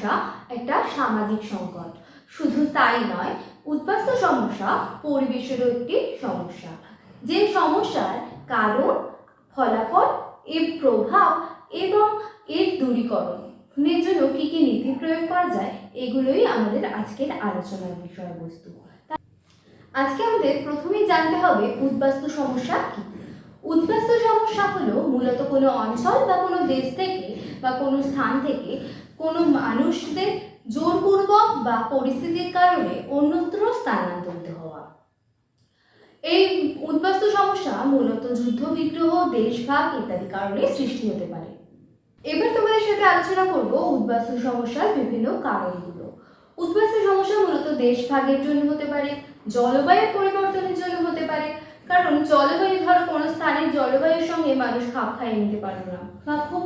সমস্যা একটা সামাজিক সংকট। শুধু তাই নয়, উদ্বাস্তু সমস্যা পরিবেশেরও একটি সমস্যা। যে সমস্যার কারণ, ফলাফল, এর প্রভাব এবং এর দূরীকরণের জন্য কী কী নীতি প্রয়োগ করা যায়, এগুলোই আমাদের আজকের আলোচনার বিষয়বস্তু। আজকে আমাদের প্রথমেই জানতে হবে উদ্বাস্তু সমস্যা কী? উদ্বাস্তু সমস্যা হলো মূলত কোনো অঞ্চল বা কোনো দেশ থেকে বা কোনো স্থান থেকে কোনো মানুষদের জোরপূর্বক বা পরিস্থিতির কারণে অন্যত্র স্থানান্তরিত হওয়া। এই উদ্বাস্তু সমস্যা মূলত যুদ্ধ, বিগ্রহ, দেশভাগ ইত্যাদি কারণে সৃষ্টি হতে পারে। এবার তোমাদের সাথে আলোচনা করব উদ্বাস্তু সমস্যার বিভিন্ন কারণগুলো। উদ্বাস্তু সমস্যা মূলত দেশভাগের জন্য হতে পারে, জলবায়ু পরিবর্তনের জন্য হতে পারে, কারণ জলবায়ু ধরো কোনো স্থানের জলবায়ুর সঙ্গে মানুষ খাপ খাইয়ে নিতে পারল না বা খুব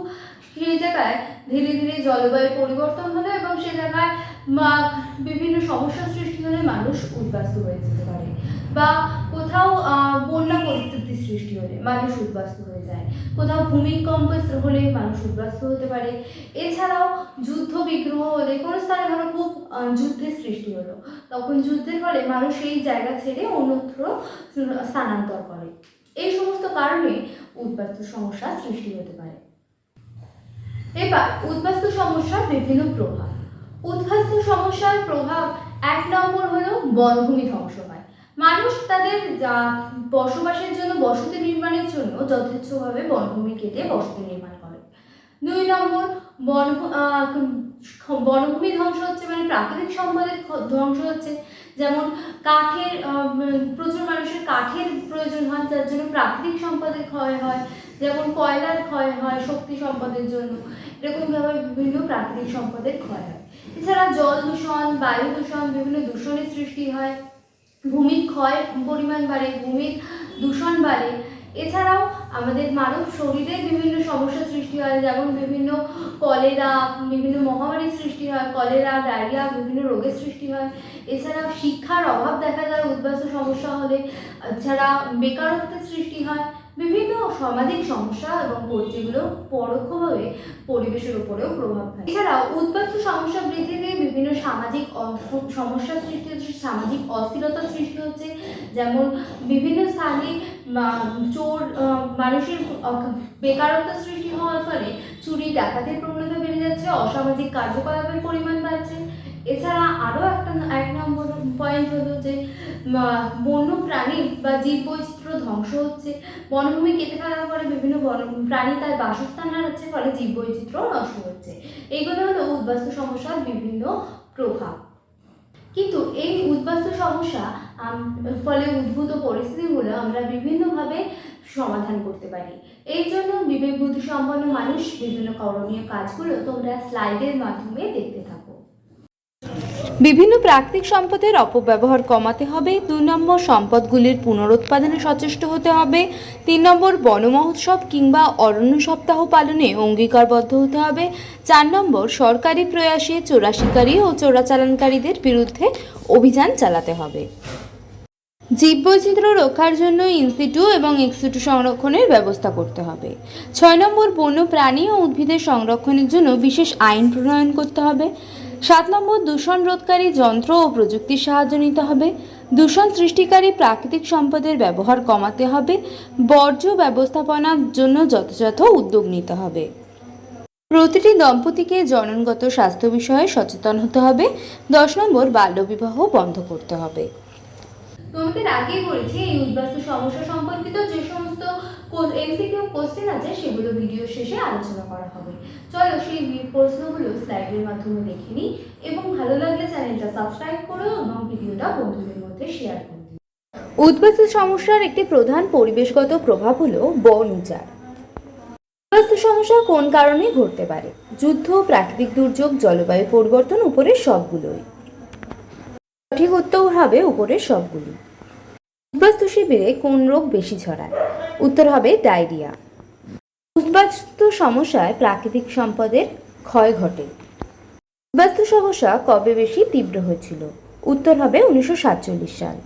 সেই জায়গায় ধীরে ধীরে জলবায়ু পরিবর্তন হলো এবং সে জায়গায় বিভিন্ন সমস্যার সৃষ্টি হলে মানুষ উদ্বাস্ত হয়ে যেতে পারে বা কোথাও বন্যা পরিস্থিতির সৃষ্টি হলে মানুষ উদ্বাস্তু হয়ে যায়। কোথাও ভূমিকম্প হলে মানুষ উদ্বাস্তু হতে পারে। এছাড়াও যুদ্ধ বিগ্রহ হলে কোনো স্থানে ধরো খুব যুদ্ধের সৃষ্টি হলো। তখন যুদ্ধের ফলে মানুষ সেই জায়গা ছেড়ে অন্যত্র স্থানান্তর করে। এই সমস্ত কারণে উদ্বাস্তু সমস্যা সৃষ্টি হতে পারে। এবার উদ্বাস্তু সমস্যার বিভিন্ন প্রভাব। উদ্বাস্তু সমস্যার প্রভাব এক নম্বর হলো বনভূমি ধ্বংস হয়। মানুষ তাদের যা বসবাসের জন্য, বসতি নির্মাণের জন্য যথেচ্ছভাবে বনভূমি কেটে বসতি নির্মাণ করে। দুই নম্বর বন বনভূমি ধ্বংস হচ্ছে মানে প্রাকৃতিক সম্পদের ধ্বংস হচ্ছে। যেমন কাঠের প্রচুর মানুষের কাঠের প্রয়োজন হয়, যার জন্য প্রাকৃতিক সম্পদের ক্ষয় হয়, যেমন কয়লার ক্ষয় হয় শক্তি সম্পদের জন্য। এরকমভাবে বিভিন্ন প্রাকৃতিক সম্পদের ক্ষয় হয়। এছাড়া জল দূষণ, বায়ু দূষণ, বিভিন্ন দূষণের সৃষ্টি হয়। ভূমির ক্ষয় পরিমাণ বাড়ে, ভূমির দূষণ বাড়ে। এছাড়াও আমাদের মানব শরীরে বিভিন্ন সমস্যার সৃষ্টি হয়, যেমন বিভিন্ন কলেরা, বিভিন্ন মহামারীর সৃষ্টি হয়, কলেরা, ডায়রিয়া, বিভিন্ন রোগের সৃষ্টি হয়। এছাড়াও শিক্ষার অভাব দেখা যায়, উদ্বাস্তু সমস্যা হলে এছাড়া বেকারত্বের সৃষ্টি হয়। বিভিন্ন সামাজিক সমস্যা এবং পরি- যেগুলো পরোক্ষভাবে পরিবেশের উপরেও প্রভাব ফেলে। এছাড়াও উদ্বাস্তু সমস্যা বৃদ্ধিতে বিভিন্ন সামাজিক সমস্যার সৃষ্টি হচ্ছে, সামাজিক অস্থিরতার সৃষ্টি হচ্ছে যেমন বিভিন্ন স্থানে চোর মানুষের বেকারত্ব সৃষ্টি হওয়ার ফলে চুরি, ডাকাতির প্রবণতা বেড়ে যাচ্ছে, অসামাজিক কার্যকলাপের পরিমাণ বাড়ছে। এছাড়া আরও একটা এক নম্বর পয়েন্ট হলো যে বন্য প্রাণী বা জীব বৈচিত্র্য ধ্বংস হচ্ছে। বনভূমি কেটে ফেলার ফলে বিভিন্ন বন, প্রাণী তার বাসস্থান হারাচ্ছে, ফলে জীব বৈচিত্র্য নষ্ট হচ্ছে। এইগুলো হলো উদ্বাস্তু সমস্যার বিভিন্ন প্রভাব। কিন্তু এই উদ্বাস্তু সমস্যা ফলে উদ্ভূত পরিস্থিতিগুলো আমরা বিভিন্নভাবে সমাধান করতে পারি। এই জন্য বিবেক বুদ্ধি সম্পন্ন মানুষ বিভিন্ন করণীয় কাজগুলো তোমরা স্লাইডের মাধ্যমে দেখতে থাকো। বিভিন্ন প্রাকৃতিক সম্পদের অপব্যবহার কমাতে হবে, দুই নম্বর সম্পদগুলির পুনরুৎপাদনে সচেষ্ট হতে হবে, তিন নম্বর বন মহোৎসব কিংবা অরণ্য সপ্তাহ পালনে অঙ্গীকারবদ্ধ হতে হবে, চার নম্বর সরকারি প্রয়াসে চোরাশিকারী ও চোরাচালানকারীদের বিরুদ্ধে অভিযান চালাতে হবে। জীববৈচিত্র্য রক্ষার জন্য ইনসিটু এবং এক্সিটু সংরক্ষণের ব্যবস্থা করতে হবে। ছয় নম্বর বন্য প্রাণী ও উদ্ভিদের সংরক্ষণের জন্য বিশেষ আইন প্রণয়ন করতে হবে। সাত নম্বর দূষণ রোধকারী যন্ত্র ও প্রযুক্তির সাহায্য নিতে হবে। দূষণ সৃষ্টিকারী প্রাকৃতিক সম্পদের ব্যবহার কমাতে হবে। বর্জ্য ব্যবস্থাপনার জন্য যথাযথ উদ্যোগ নিতে হবে। প্রতিটি দম্পতিকে জননগত স্বাস্থ্য বিষয়ে সচেতন হতে হবে। দশ নম্বর, বাল্যবিবাহ বন্ধ করতে হবে। তোমাদের আগেই বলেছি, এই উদ্বাস্তু সমস্যা সমস্ত এমসিকিউ কোশ্চেন আছে সেগুলো ভিডিও শেষে আলোচনা করা হবে। চলো সেই প্রশ্নগুলো স্লাইডের মাধ্যমে দেখে নিই, এবং ভালো লাগলে চ্যানেলটা সাবস্ক্রাইব করো এবং ভিডিওটা বন্ধুদের মধ্যে শেয়ার করো। সমস্যার একটি প্রধান পরিবেশগত প্রভাব হলো বন উজাড়। সমস্যা কোন কারণে ঘটতে পারে? যুদ্ধ, প্রাকৃতিক দুর্যোগ, জলবায়ু পরিবর্তন উপরের সবগুলোই। সঠিক উত্তর হবে সবগুলি উদ্বাস্তু শিবিরে কোন রোগ বেশি ছড়ায়? উত্তর হবে ডায়রিয়া। উদ্বাস্তু সমস্যায় প্রাকৃতিক সম্পদের ক্ষয় ঘটে। উদ্বাস্তু সমস্যা কবে বেশি তীব্র হয়েছিল? উত্তর হবে উনিশশো সাতচল্লিশ সাল।